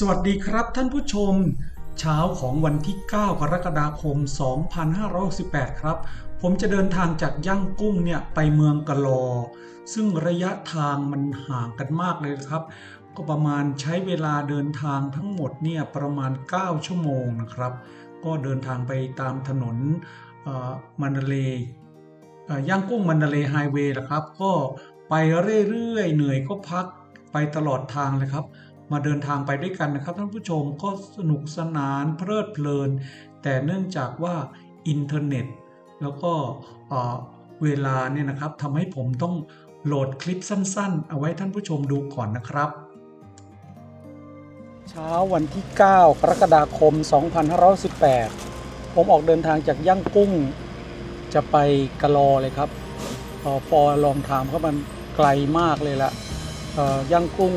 สวัสดีครับท่านผู้ชม เช้าของวันที่ 9 กรกฎาคม 2568 ครับ ผมจะเดินทางจากย่างกุ้งเนี่ยไปเมืองกะลอ ซึ่งระยะทางมันห่างกันมากเลยครับ ก็ประมาณใช้เวลาเดินทางทั้งหมดเนี่ยประมาณ 9 ชั่วโมงนะครับ ก็เดินทางไปตามถนนมันาเลย์เอ่อย่างกุ้งมันาเลย์ไฮเวย์นะครับ ก็ไปเรื่อยๆ เหนื่อยก็พักไปตลอดทางเลยครับ มาเดินทางไปด้วยกันนะครับท่านผู้ชมก็สนุกสนานเพลิดเพลิน แต่เนื่องจากว่าอินเทอร์เน็ต แล้วก็เเวลาเนี่ยนะครับทำให้ผมต้องโหลดคลิปสั้นๆ เอาไว้ท่านผู้ชมดูก่อนนะครับ เช้าวันที่ 9 กรกฎาคม 2518 ผมออกเดินทางจากย่างกุ้ง จะไปกะลอเลยครับอ่อพอลองถามเขามันไกลมากเลยละย่างกุ้ง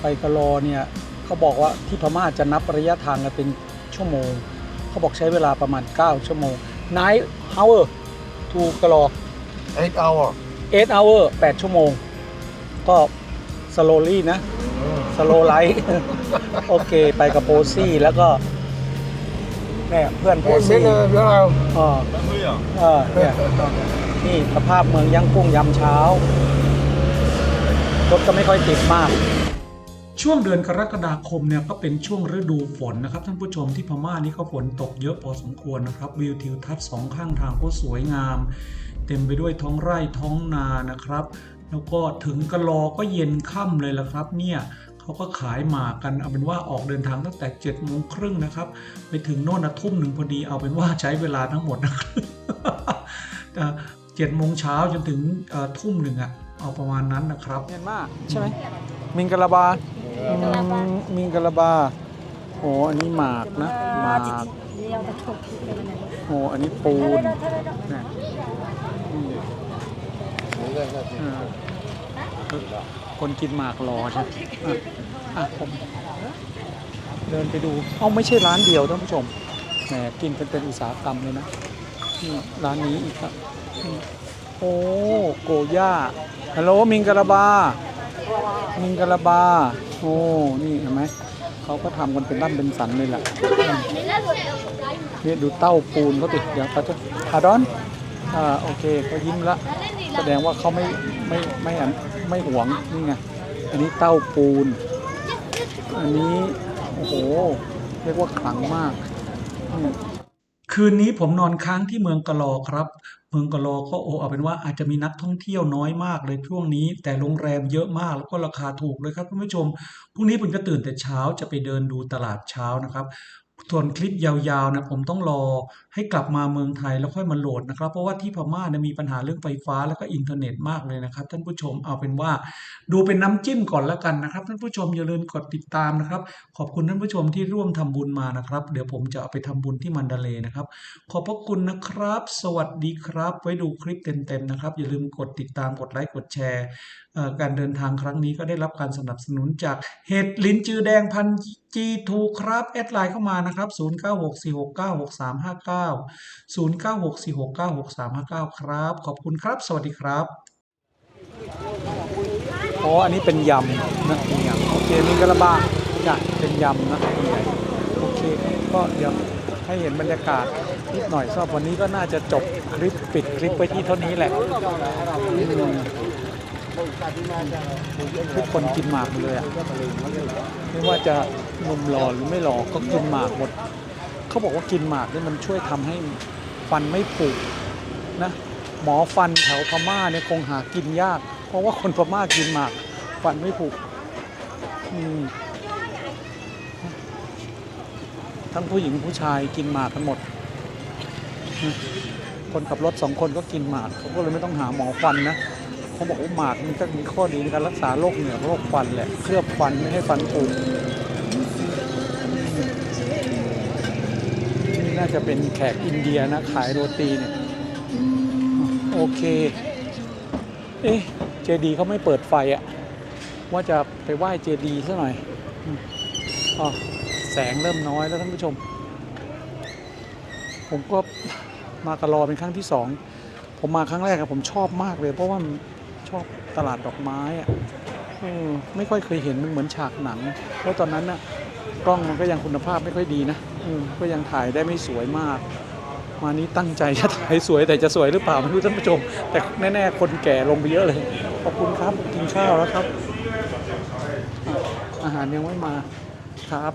ไปกะลอเนี่ยเขาบอกว่าที่พม่าจะนับระยะทางกันเป็นชั่วโมง เขาบอกใช้เวลาประมาณ 9 ชั่วโมง nine hour to กะลอ eight hour 8 hour 8 ชั่วโมง ก็ slowly นะ slow light โอเค ไปกับโปซี่แล้วก็เนี่ยเพื่อนโป Ê, ซี่ biết ờ, biết nào อ่าเออเนี่ยนี่สภาพเมืองย่างกุ้งยามเช้า รถก็ไม่ค่อยติดมาก ช่วงเดือนกรกฎาคมเนี่ยก็เป็นช่วงฤดูฝนนะครับท่านผู้ชมที่พม่านี่ก็ฝนตกเยอะพอสมควรนะครับวิวทิวทัศน์สองข้างทางก็สวยงาม เต็มไปด้วยท้องไร่ท้องนานะครับ แล้วก็ถึงกะลอก็เย็นค่ำเลยละครับเนี่ยเขาก็ขายหมากกันเอาเป็นว่าออกเดินทางตั้งแต่7จ็ดโมงครึ่งนะครับไปถึงโน่นนะทุ่มหนึ่งพอดีเอาเป็นว่าใช้เวลาทั้งหมดนะครับเจ็ดโมงเช้าจนถึงเอ่อทุ่มหนึ่งอะเอาประมาณนั้นนะครับเมียนมาใช่ไหมมิงกะลาบา มิงกะลาบาโอ้อันนี้หมากนะหมากโอ้อันนี้ปูนเนี่ยอืมอ่าคนกินหมากรอใช่ไหมอะอะผมเดินไปดู เอ้าไม่ใช่ร้านเดียวท่านผู้ชม แหมกินกันเป็นอุตสาหกรรมเลยนะนี่ร้านนี้อีกครับโอ้โกย่าฮัลโหลมิงกะลาบามิงกะลาบา โอ้ นี่เห็นไหม เขาก็ทำกันเป็นร่ำเป็นสันเลยแหละอืมนี่ดูเต้าปูนเขาติดเดี๋ยวเขาจะฮาดอนอ่าโอเคเขายิ้มละ แสดงว่าเขาไม่ไม่ไม่อันไม่หวงนี่ไง อันนี้เต้าปูน อันนี้ โอ้โห เรียกว่าขลังมากอืม คืนนี้ผมนอนค้างที่เมืองกะลอครับ เมืองกะลอก็โอเอาเป็นว่าอาจจะมีนักท่องเที่ยวน้อยมากเลยช่วงนี้ แต่โรงแรมเยอะมากแล้วก็ราคาถูกเลยครับท่านผู้ชมพรุ่งนี้ผมจะตื่นแต่เช้าจะไปเดินดูตลาดเช้านะครับ ส่วนคลิปยาวๆนะผมต้องรอให้กลับมาเมืองไทยแล้วค่อยมาโหลดนะครับ เพราะว่าที่พม่าเนี่ยมีปัญหาเรื่องไฟฟ้าแล้วก็อินเทอร์เน็ตมากเลยนะครับ ท่านผู้ชมเอาเป็นว่า ดูเป็นน้ำจิ้มก่อนแล้วกันนะครับ ท่านผู้ชมอย่าลืมกดติดตามนะครับ ขอบคุณท่านผู้ชมที่ร่วมทำบุญมานะครับ เดี๋ยวผมจะเอาไปทำบุญที่มันดาเลนะครับ ขอบพระคุณนะครับ สวัสดีครับ ไว้ดูคลิปเต็มๆนะครับ อย่าลืมกดติดตามกดไลค์กดแชร์ การเดินทางครั้งนี้ก็ได้รับการสนับสนุนจากเห็ดลิ้นจือแดงพันจีทูครับ แอดไลน์เข้ามานะครับ 0964696359 0964696359 ครับ ขอบคุณครับ สวัสดีครับอ๋ออันนี้เป็นยำนะเป็นยำโอเคมีกระบาจ้ะเป็นยำนะคุณใหญ่โอเคครับก็เดี๋ยวให้เห็นบรรยากาศนิดหน่อยสำหรับวันนี้ก็น่าจะจบคลิปปิดคลิปไว้ที่เท่านี้แหละ ทุกคนกินหมากหมดเลยอะไม่ว่าจะหนุ่มหล่อหรือไม่หล่อก็กินหมากหมดเขาบอกว่ากินหมากนี่มันช่วยทำให้ฟันไม่ผุนะหมอฟันแถวพม่าเนี่ยคงหากินยาก เพราะว่าคนพม่ากินหมาก ฟันไม่ผุอืมทั้งผู้หญิงผู้ชายกินหมากกันหมด คนขับรถสองคนก็กินหมากเขาก็เลยไม่ต้องหาหมอฟันนะ เขาบอกว่าหมากมันก็มีข้อดีในการรักษาโรคเหนือโรคฟันแหละเคลือบฟันไม่ให้ฟันผุนี่น่าจะเป็นแขกอินเดียนะขายโรตีเนี่ยโอเค เอ๊ะเจดีเขาไม่เปิดไฟอะว่าจะไปไหว้เจดีซะหน่อยอ๋อแสงเริ่มน้อยแล้วท่านผู้ชม ผมก็มากะลอเป็นครั้งที่สองผมมาครั้งแรกอะผมชอบมากเลย เพราะว่า ชอบตลาดดอกไม้อะเออไม่ค่อยเคยเห็นมันเหมือนฉากหนัง เพราะตอนนั้นน่ะกล้องมันก็ยังคุณภาพไม่ค่อยดีนะอืมก็ยังถ่ายได้ไม่สวยมาก มานี้ตั้งใจจะถ่ายสวยแต่จะสวยหรือเปล่าไม่รู้ท่านผู้ชม แต่แน่ๆคนแก่ลงไปเยอะเลย ขอบคุณครับกินข้าวแล้วครับ อาหารยังไม่มาครับ